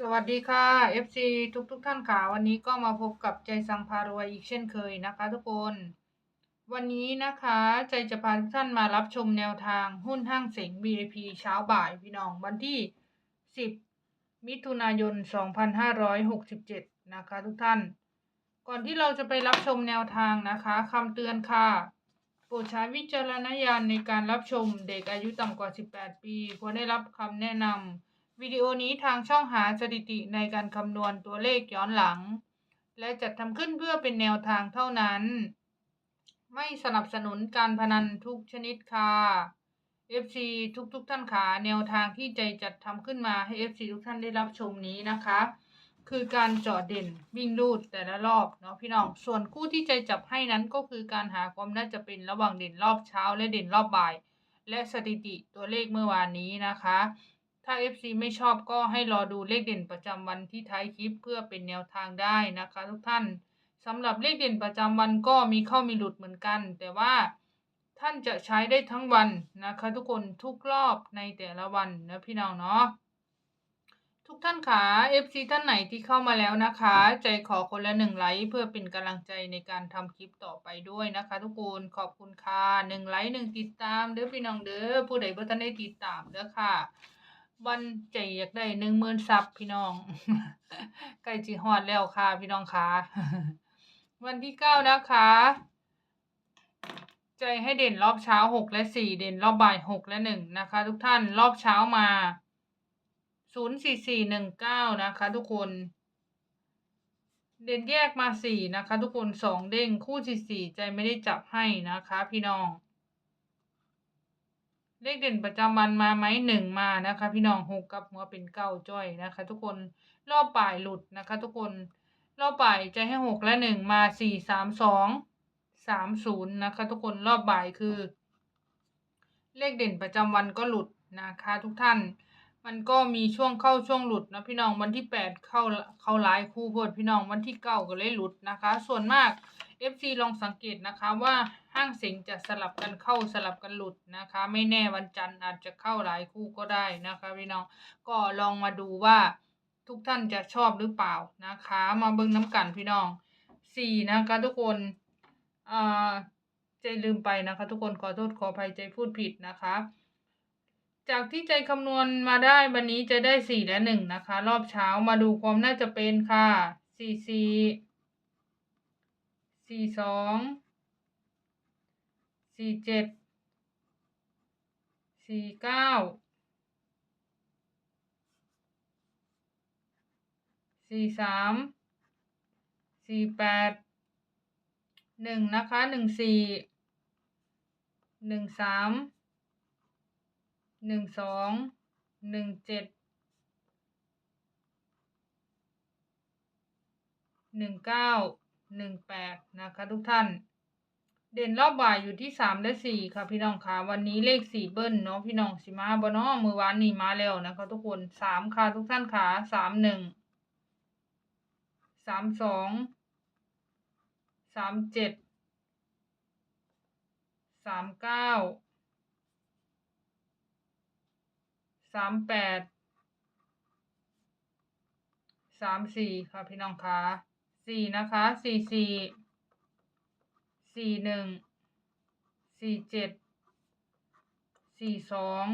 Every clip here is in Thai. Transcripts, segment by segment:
สวัสดีค่ะ FC ทุกทุกท่านค่ะ วันนี้ก็มาพบกับใจสังพารวยอีกเช่นเคยนะคะทุกคน วันนี้นะคะใจจะพาทุกท่านมารับชมแนวทางหุ้นห้างเสง BAP เช้าบ่ายพี่น้องวันที่ 10 มิถุนายน 2567 นะคะทุกท่าน ก่อนที่เราจะไปรับชมแนวทางนะคะคำเตือนค่ะโปรดใช้วิจารณญาณในการรับชมเด็กอายุต่ำกว่า 18 ปีควรได้รับคำแนะนำ วิดีโอนี้ทางช่องหาสถิติในการคำนวณตัวเลขย้อนหลัง และจัดทำขึ้นเพื่อเป็นแนวทางเท่านั้น ไม่สนับสนุนการพนันทุกชนิดค่ะ FC ทุกทุกท่านขาแนวทางที่ใจจัดทำขึ้นมาให้ FC ทุกท่านได้รับชมนี้นะคะ คือการเจาะเด่นวิ่งรูดแต่ละรอบเนาะพี่น้อง ส่วนคู่ที่ใจจับให้นั้นก็คือการหาความน่าจะเป็นระหว่างเด่นรอบเช้า และเด่นรอบบ่าย และสถิติตัวเลขเมื่อวานนี้นะคะ ถ้า FC ไม่ชอบก็ให้รอดูเลขเด่นประจำวันที่ท้ายคลิปเพื่อเป็นแนวทางได้นะคะ ทุกท่านสำหรับเลขเด่นประจำวันก็มีเข้ามีหลุดเหมือนกัน แต่ว่าท่านจะใช้ได้ทั้งวันนะคะ ทุกคนทุกรอบในแต่ละวันนะพี่น้องเนาะทุกท่านขา FC ท่านไหนที่เข้ามาแล้วนะคะ ใจขอคนละหนึ่งไลค์เพื่อเป็นกำลังใจในการทำคลิปต่อไปด้วยนะคะ ทุกคนขอบคุณค่ะหนึ่งไลค์หนึ่งติดตามเด้อพี่น้องเด้อผู้ใดบ่ทันได้ติดตามเด้อค่ะ วันใจอยากได้หนึ่งหมื่นซับพี่น้องใกล้จีฮอดแล้วค่ะ พี่น้องค่ะวันที่เก้านะคะ ใจให้เด่นรอบเช้าหกและสี่เด่นรอบบ่ายหกและหนึ่งนะคะ ทุกท่านรอบเช้ามาศูนย์สี่สี่หนึ่งเก้านะคะ ทุกคน เด่นแยกมาสี่นะคะ ทุกคนสองเด้งคู่สี่สี่ใจไม่ได้จับให้นะคะ พี่น้อง เลขเด่นประจำวันมาไหมหนึ่งมานะคะ พี่น้องหกกับหัวเป็นเก้าจ้อยนะคะ ทุกคนรอบป่ายหลุดนะคะ ทุกคนรอบป่ายจะให้หกและหนึ่งมาสี่สามสองสามศูนย์นะคะ ทุกคนรอบบ่ายคือ เลขเด่นประจำวันก็หลุดนะคะ ทุกท่าน มันก็มีช่วงเข้าช่วงหลุดนะพี่น้องวันที่แปดเข้าเข้าหลายคู่พดพี่น้องวันที่เก้าก็เลยหลุดนะคะ ส่วนมาก FC ลองสังเกตนะคะว่าห้างเสียงจะสลับกันเข้าสลับกันหลุดนะคะ ไม่แน่วันจันทร์อาจจะเข้าหลายคู่ก็ได้นะคะพี่น้องก็ลองมาดูว่าทุกท่านจะชอบหรือเปล่านะคะ มาเบิ่งน้ำกันพี่น้องสี่นะคะทุกคนอ่าใจลืมไปนะคะ ทุกคนขอโทษขออภัยใจพูดผิดนะคะ จากที่ใจคำนวณมาได้วันนี้จะได้สี่และหนึ่งนะคะ รอบเช้ามาดูความน่าจะเป็นค่ะสี่สี่ สี่สองสี่เจ็ดสี่เก้าสี่สามสี่แปดหนึ่งนะคะหนึ่งสี่หนึ่งสามหนึ่งสองหนึ่งเจ็ดหนึ่งเก้า หนึ่งแปดนะคะทุกท่าน เด่นรอบบ่ายอยู่ที่สามและสี่ค่ะพี่น้องค่ะ วันนี้เลขสี่เบิ้ลเนาะพี่น้องสิมาบ่เนาะมือวานนี้มาแล้วนะคะทุกคนสามค่ะทุกท่านค่ะสามหนึ่งสามสองสามเจ็ดสามเก้าสามแปดสามสี่ค่ะพี่น้องค่ะ สี่นะคะสี่สี่สี่หนึ่งสี่เจ็ดสี่สอง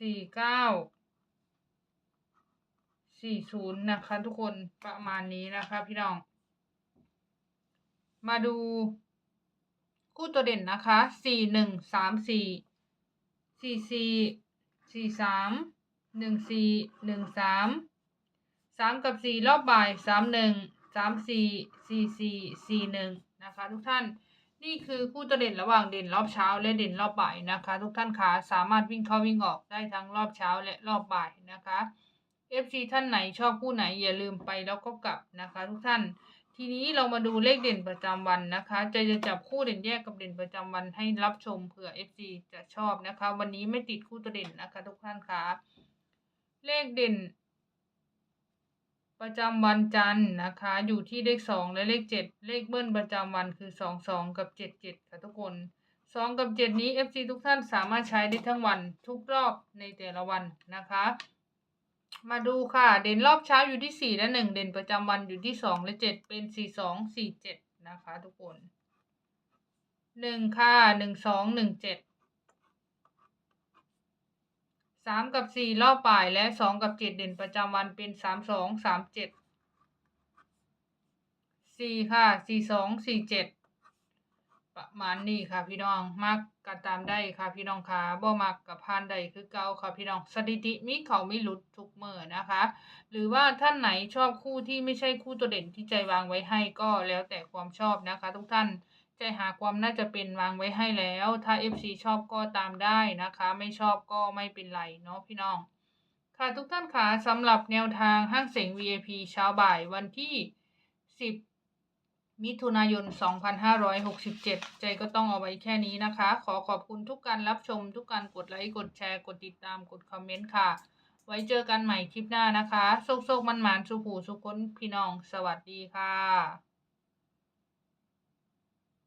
สี่เก้าสี่ศูนย์นะคะทุกคนประมาณนี้นะคะพี่น้อง มาดูคู่ตัวเด่นนะคะสี่หนึ่งสามสี่สี่สี่สี่สามหนึ่งสี่หนึ่งสาม สามกับสี่รอบบ่ายสามหนึ่งสามสี่สี่สี่สี่หนึ่งนะคะ ทุกท่านนี่คือคู่ตัวเด่นระหว่างเด่นรอบเช้าและเด่นรอบบ่ายนะคะ ทุกท่านคะสามารถวิ่งเข้าวิ่งออกได้ทั้งรอบเช้าและรอบบ่ายนะคะ FC ท่านไหนชอบคู่ไหนอย่าลืมไปแล้วก็กลับนะคะ ทุกท่าน ทีนี้เรามาดูเลขเด่นประจำวันนะคะ จะจะจับคู่เด่นแยกกับเด่นประจำวันให้รับชมเผื่อ FC จะชอบนะคะ วันนี้ไม่ติดคู่ตัวเด่นนะคะ ทุกท่านคะเลขเด่น ประจำวันจันทร์นะคะ อยู่ที่เลขสองและเลขเจ็ดเลขเบิ้ลประจำวันคือสองสองกับเจ็ดเจ็ดค่ะทุกคนสองกับเจ็ดนี้ FC ทุกท่านสามารถใช้ได้ทั้งวันทุกรอบในแต่ละวันนะคะ มาดูค่ะ เด่นรอบเช้าอยู่ที่สี่และหนึ่งเด่นประจำวันอยู่ที่สองและเจ็ดเป็นสี่สองสี่เจ็ดนะคะ ทุกคนหนึ่งค่ะหนึ่งสองหนึ่งเจ็ด สามกับสี่รอบบ่ายและสองกับเจ็ดเด่นประจำวันเป็นสามสองสามเจ็ดสี่ค่ะสี่สองสี่เจ็ดประมาณนี้ค่ะพี่น้องมักก็ตามได้ค่ะพี่น้องค่ะบ่มักกับพานใดคือเก่าค่ะพี่น้องสถิติมีเขาไม่หลุดทุกเมื่อนะคะ หรือว่าท่านไหนชอบคู่ที่ไม่ใช่คู่ตัวเด่นที่ใจวางไว้ให้ก็แล้วแต่ความชอบนะคะ ทุกท่าน ใจหาความน่าจะเป็นวางไว้ให้แล้ว ถ้า FC ชอบก็ตามได้นะคะ ไม่ชอบก็ไม่เป็นไรเนาะพี่น้อง ค่ะทุกท่านคะสำหรับแนวทางห้างเสง VIP เช้าบ่ายวันที่ 10 มิถุนายน 2567 ใจก็ต้องเอาไว้แค่นี้นะคะ ขอขอบคุณทุกการรับชมทุกการกดไลค์กดแชร์กดติดตามกดคอมเมนต์ค่ะ ไว้เจอกันใหม่คลิปหน้านะคะโชคโชคมันหมานสุขหูสุขคนพี่น้อง สวัสดีค่ะ